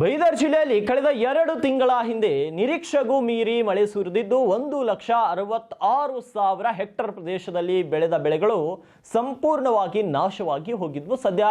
ಬೈದರ್ ಜಿಲ್ಲೆಯಲ್ಲಿ ಕಳೆದ ಎರಡು ತಿಂಗಳ ಹಿಂದೆ ನಿರೀಕ್ಷೆಗೂ ಮೀರಿ ಮಳೆ ಸುರಿದಿದ್ದು ಒಂದು ಲಕ್ಷ ಅರವತ್ತಾರು ಸಾವಿರ ಹೆಕ್ಟರ್ ಪ್ರದೇಶದಲ್ಲಿ ಬೆಳೆದ ಬೆಳೆಗಳು ಸಂಪೂರ್ಣವಾಗಿ ನಾಶವಾಗಿ ಹೋಗಿದ್ವು. ಸದ್ಯ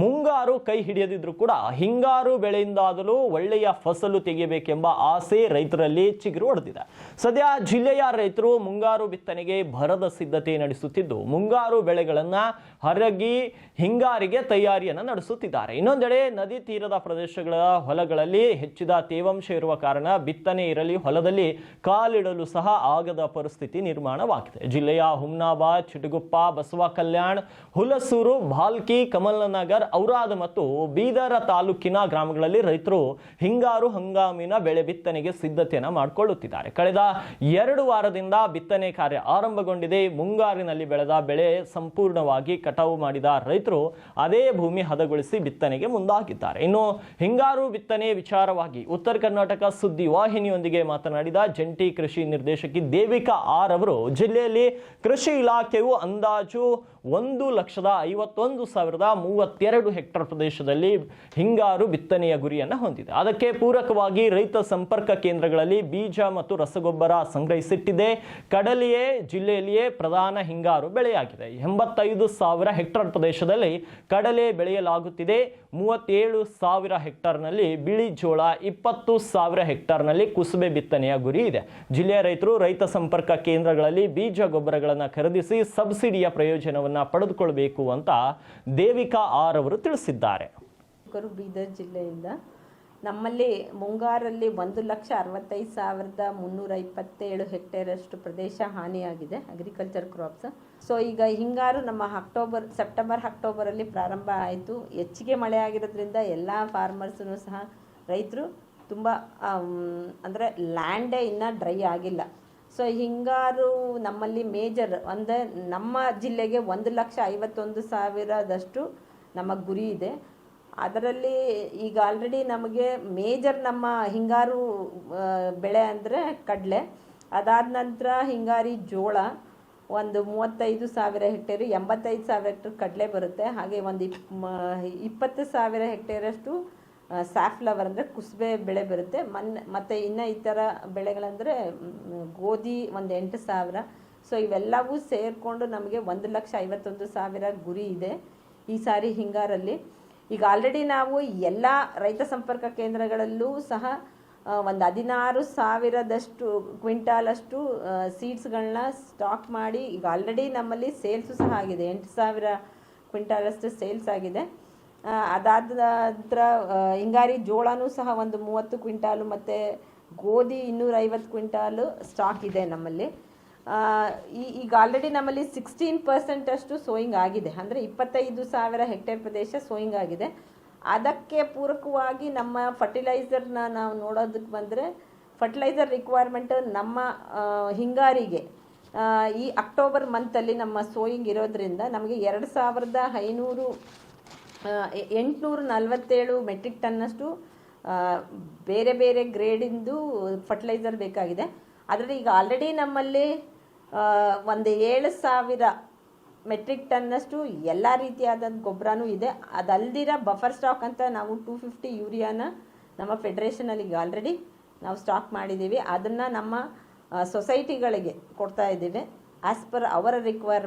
ಮುಂಗಾರು ಕೈ ಹಿಡಿಯದಿದ್ರು ಕೂಡ ಹಿಂಗಾರು ಬೆಳೆಯಿಂದಾದರೂ ಒಳ್ಳೆಯ ಫಸಲು ತೆಗೆಯಬೇಕೆಂಬ ಆಸೆ ರೈತರಲ್ಲಿ ಚಿಗುರು ಹೊಡೆದಿದೆ. ಸದ್ಯ ಜಿಲ್ಲೆಯ ರೈತರು ಮುಂಗಾರು ಬಿತ್ತನೆಗೆ ಭರದ ಸಿದ್ಧತೆ ನಡೆಸುತ್ತಿದ್ದು, ಮುಂಗಾರು ಬೆಳೆಗಳನ್ನು ಹರಗಿ ಹಿಂಗಾರಿಗೆ ತಯಾರಿಯನ್ನು ನಡೆಸುತ್ತಿದ್ದಾರೆ. ಇನ್ನೊಂದೆಡೆ ನದಿ ತೀರದ ಪ್ರದೇಶಗಳ ಹೊಲಗಳಲ್ಲಿ ಹೆಚ್ಚಿದ ತೇವಾಂಶ ಇರುವ ಕಾರಣ ಬಿತ್ತನೆ ಇರಲಿ, ಹೊಲದಲ್ಲಿ ಕಾಲಿಡಲು ಸಹ ಆಗದ ಪರಿಸ್ಥಿತಿ ನಿರ್ಮಾಣವಾಗಿದೆ. ಜಿಲ್ಲೆಯ ಹುಮ್ನಾಬಾದ್ ಚಿಟಗುಪ್ಪ, ಬಸವ ಕಲ್ಯಾಣ್, ಹುಲಸೂರು ಭಾಲ್ಕಿ ಕಮಲನಗರ್, ಔರಾದ್ ಮತ್ತು ಬೀದರ ತಾಲೂಕಿನ ಗ್ರಾಮಗಳಲ್ಲಿ ರೈತರು ಹಿಂಗಾರು ಹಂಗಾಮಿನ ಬೆಳೆ ಬಿತ್ತನೆಗೆ ಸಿದ್ಧತೆಯನ್ನು ಮಾಡಿಕೊಳ್ಳುತ್ತಿದ್ದಾರೆ. ಕಳೆದ ಎರಡು ವಾರದಿಂದ ಬಿತ್ತನೆ ಕಾರ್ಯ ಆರಂಭಗೊಂಡಿದೆ. ಮುಂಗಾರಿನಲ್ಲಿ ಬೆಳೆದ ಬೆಳೆ ಸಂಪೂರ್ಣವಾಗಿ ಕಟಾವು ಮಾಡಿದ ರೈತರು ಅದೇ ಭೂಮಿ ಹದಗೊಳಿಸಿ ಬಿತ್ತನೆಗೆ ಮುಂದಾಗಿದ್ದಾರೆ. ಇನ್ನು ಹಿಂಗಾರು ಬಿತ್ತನೆ ವಿಚಾರವಾಗಿ ಉತ್ತರ ಕರ್ನಾಟಕ ಸುದ್ದಿ ವಾಹಿನಿಯೊಂದಿಗೆ ಮಾತನಾಡಿದ ಜಂಟಿ ಕೃಷಿ ನಿರ್ದೇಶಕಿ ದೇವಿಕಾ ಆರ್ ಅವರು, ಜಿಲ್ಲೆಯಲ್ಲಿ ಕೃಷಿ ಇಲಾಖೆಯು ಅಂದಾಜು ಒಂದು ಲಕ್ಷದ ಐವತ್ತೊಂದು ಸಾವಿರದ ಮೂವತ್ತೆರಡು ಹೆಕ್ಟರ್ ಪ್ರದೇಶದಲ್ಲಿ ಹಿಂಗಾರು ಬಿತ್ತನೆಯ ಗುರಿಯನ್ನು ಹೊಂದಿದೆ. ಅದಕ್ಕೆ ಪೂರಕವಾಗಿ ರೈತ ಸಂಪರ್ಕ ಕೇಂದ್ರಗಳಲ್ಲಿ ಬೀಜ ಮತ್ತು ರಸಗೊಬ್ಬರ ಸಂಗ್ರಹಿಸಿಟ್ಟಿದೆ. ಕಡಲೆಯೇ ಜಿಲ್ಲೆಯಲ್ಲಿಯೇ ಪ್ರಧಾನ ಹಿಂಗಾರು ಬೆಳೆಯಾಗಿದೆ. ಎಂಬತ್ತೈದು ಸಾವಿರ ಹೆಕ್ಟರ್ ಪ್ರದೇಶದಲ್ಲಿ ಕಡಲೆ ಬೆಳೆಯಲಾಗುತ್ತಿದೆ. ಮೂವತ್ತೇಳು ಸಾವಿರ ಹೆಕ್ಟರ್ನಲ್ಲಿ ಬಿಳಿ ಜೋಳ ಇಪ್ಪತ್ತು ಸಾವಿರ ಹೆಕ್ಟರ್ನಲ್ಲಿ ಕುಸುಬೆ ಬಿತ್ತನೆಯ ಗುರಿ ಇದೆ. ಜಿಲ್ಲೆಯ ರೈತರು ರೈತ ಸಂಪರ್ಕ ಕೇಂದ್ರಗಳಲ್ಲಿ ಬೀಜ ಗೊಬ್ಬರಗಳನ್ನು ಖರೀದಿಸಿ ಸಬ್ಸಿಡಿಯ ಪ್ರಯೋಜನವನ್ನು ಪಡೆದುಕೊಳ್ಬೇಕು ಅಂತ ದೇವಿಕಾ ಆರ್ ಅವರು ತಿಳಿಸಿದ್ದಾರೆ. ಬೀದರ್ ಜಿಲ್ಲೆಯಿಂದ ನಮ್ಮಲ್ಲಿ ಮುಂಗಾರಲ್ಲಿ ಒಂದು ಲಕ್ಷ ಅರವತ್ತೈದು ಸಾವಿರದ ಮುನ್ನೂರ ಇಪ್ಪತ್ತೇಳು ಹೆಕ್ಟೇರಷ್ಟು ಪ್ರದೇಶ ಹಾನಿಯಾಗಿದೆ ಅಗ್ರಿಕಲ್ಚರ್ ಕ್ರಾಪ್ಸ್ ಸೊ ಈಗ ಹಿಂಗಾರು ನಮ್ಮ ಅಕ್ಟೋಬರ್, ಸೆಪ್ಟೆಂಬರ್, ಅಕ್ಟೋಬರಲ್ಲಿ ಪ್ರಾರಂಭ ಆಯಿತು. ಹೆಚ್ಚಿಗೆ ಮಳೆ ಆಗಿರೋದ್ರಿಂದ ಎಲ್ಲ ಫಾರ್ಮರ್ಸೂ ಸಹ ರೈತರು ತುಂಬ ಅಂದರೆ ಲ್ಯಾಂಡೇ ಇನ್ನೂ ಡ್ರೈ ಆಗಿಲ್ಲ. ಸೊ ಹಿಂಗಾರು ನಮ್ಮಲ್ಲಿ ಮೇಜರ್ ಅಂದರೆ ನಮ್ಮ ಜಿಲ್ಲೆಗೆ ಒಂದು ಲಕ್ಷ ಐವತ್ತೊಂದು ಸಾವಿರದಷ್ಟು ನಮಗೆ ಗುರಿ ಇದೆ. ಅದರಲ್ಲಿ ಈಗ ಆಲ್ರೆಡಿ ನಮಗೆ ಮೇಜರ್ ನಮ್ಮ ಹಿಂಗಾರು ಬೆಳೆ ಅಂದರೆ ಕಡಲೆ. ಅದಾದ ನಂತರ ಹಿಂಗಾರಿ ಜೋಳ, ಒಂದು ಮೂವತ್ತೈದು ಸಾವಿರ ಹೆಕ್ಟೇರು, ಎಂಬತ್ತೈದು ಸಾವಿರ ಹೆಕ್ಟೇರ್ ಕಡಲೆ ಬರುತ್ತೆ. ಹಾಗೆ ಒಂದು ಇಪ್ ಇಪ್ಪತ್ತು ಸಾವಿರ ಹೆಕ್ಟೇರಷ್ಟು ಸ್ಯಾಫ್ಲವರ್ ಅಂದರೆ ಕುಸುಬೆ ಬೆಳೆ ಬರುತ್ತೆ. ಮನ್, ಮತ್ತು ಇನ್ನು ಈ ಥರ ಬೆಳೆಗಳಂದರೆ ಗೋಧಿ ಒಂದು ಎಂಟು ಸಾವಿರ. ಸೊ ಇವೆಲ್ಲವೂ ಸೇರಿಕೊಂಡು ನಮಗೆ ಒಂದು ಲಕ್ಷ ಐವತ್ತೊಂದು ಸಾವಿರ ಗುರಿ ಇದೆ ಈ ಸಾರಿ ಹಿಂಗಾರಲ್ಲಿ. ಈಗ ಆಲ್ರೆಡಿ ನಾವು ಎಲ್ಲ ರೈತ ಸಂಪರ್ಕ ಕೇಂದ್ರಗಳಲ್ಲೂ ಸಹ ಒಂದು ಹದಿನಾರು ಸಾವಿರದಷ್ಟು ಕ್ವಿಂಟಾಲಷ್ಟು ಸೀಡ್ಸ್ಗಳನ್ನ ಸ್ಟಾಕ್ ಮಾಡಿ, ಈಗ ಆಲ್ರೆಡಿ ನಮ್ಮಲ್ಲಿ ಸೇಲ್ಸು ಸಹ ಆಗಿದೆ. ಎಂಟು ಸಾವಿರ ಕ್ವಿಂಟಾಲಷ್ಟು ಸೇಲ್ಸ್ ಆಗಿದೆ. ಅದಾದ ನಂತರ ಹಿಂಗಾರಿ ಜೋಳನೂ ಸಹ ಒಂದು ಮೂವತ್ತು ಕ್ವಿಂಟಾಲು ಮತ್ತು ಗೋಧಿ ಇನ್ನೂರೈವತ್ತು ಕ್ವಿಂಟಾಲು ಸ್ಟಾಕ್ ಇದೆ ನಮ್ಮಲ್ಲಿ. ಈಗ ಆಲ್ರೆಡಿ ನಮ್ಮಲ್ಲಿ ಸಿಕ್ಸ್ಟೀನ್ ಪರ್ಸೆಂಟ್ ಅಷ್ಟು ಸೋಯಿಂಗ್ ಆಗಿದೆ. ಅಂದರೆ ಇಪ್ಪತ್ತೈದು ಸಾವಿರ ಹೆಕ್ಟೇರ್ ಪ್ರದೇಶ ಸೋಯಿಂಗ್ ಆಗಿದೆ. ಅದಕ್ಕೆ ಪೂರಕವಾಗಿ ನಮ್ಮ ಫರ್ಟಿಲೈಸರ್ನ ನಾವು ನೋಡೋದಕ್ಕೆ ಬಂದರೆ ಫರ್ಟಿಲೈಸರ್ ರಿಕ್ವೈರ್ಮೆಂಟ್ ನಮ್ಮ ಹಿಂಗಾರಿಗೆ ಈ ಅಕ್ಟೋಬರ್ ಮಂತಲ್ಲಿ ನಮ್ಮ ಸೋಯಿಂಗ್ ಇರೋದ್ರಿಂದ ನಮಗೆ ಎರಡು ಸಾವಿರದ ಐನೂರು ಎಂಟುನೂರು ನಲವತ್ತೇಳು ಮೆಟ್ರಿಕ್ ಟನ್ನಷ್ಟು ಬೇರೆ ಬೇರೆ ಗ್ರೇಡಿಂದು ಫರ್ಟಿಲೈಸರ್ ಬೇಕಾಗಿದೆ. ಅದರಲ್ಲಿ ಈಗ ಆಲ್ರೆಡಿ ನಮ್ಮಲ್ಲಿ ಒಂದು ಏಳು ಸಾವಿರ ಮೆಟ್ರಿಕ್ ಟನ್ನಷ್ಟು ಎಲ್ಲ ರೀತಿಯಾದ ಗೊಬ್ಬರನೂ ಇದೆ. ಅದಲ್ದಿರ ಬಫರ್ ಸ್ಟಾಕ್ ಅಂತ ನಾವು ಟೂ ಫಿಫ್ಟಿ ಯೂರಿಯಾನ ನಮ್ಮ ಫೆಡ್ರೇಷನಲ್ಲಿ ಈಗ ಆಲ್ರೆಡಿ ನಾವು ಸ್ಟಾಕ್ ಮಾಡಿದ್ದೀವಿ ಅದನ್ನು ನಮ್ಮ ಸೊಸೈಟಿಗಳಿಗೆ ಕೊಡ್ತಾ ಇದ್ದೀವಿ. ಆ್ಯಸ್ ಪರ್ ಅವರ ರಿಕ್ವೈರ್ಮೆಂಟ್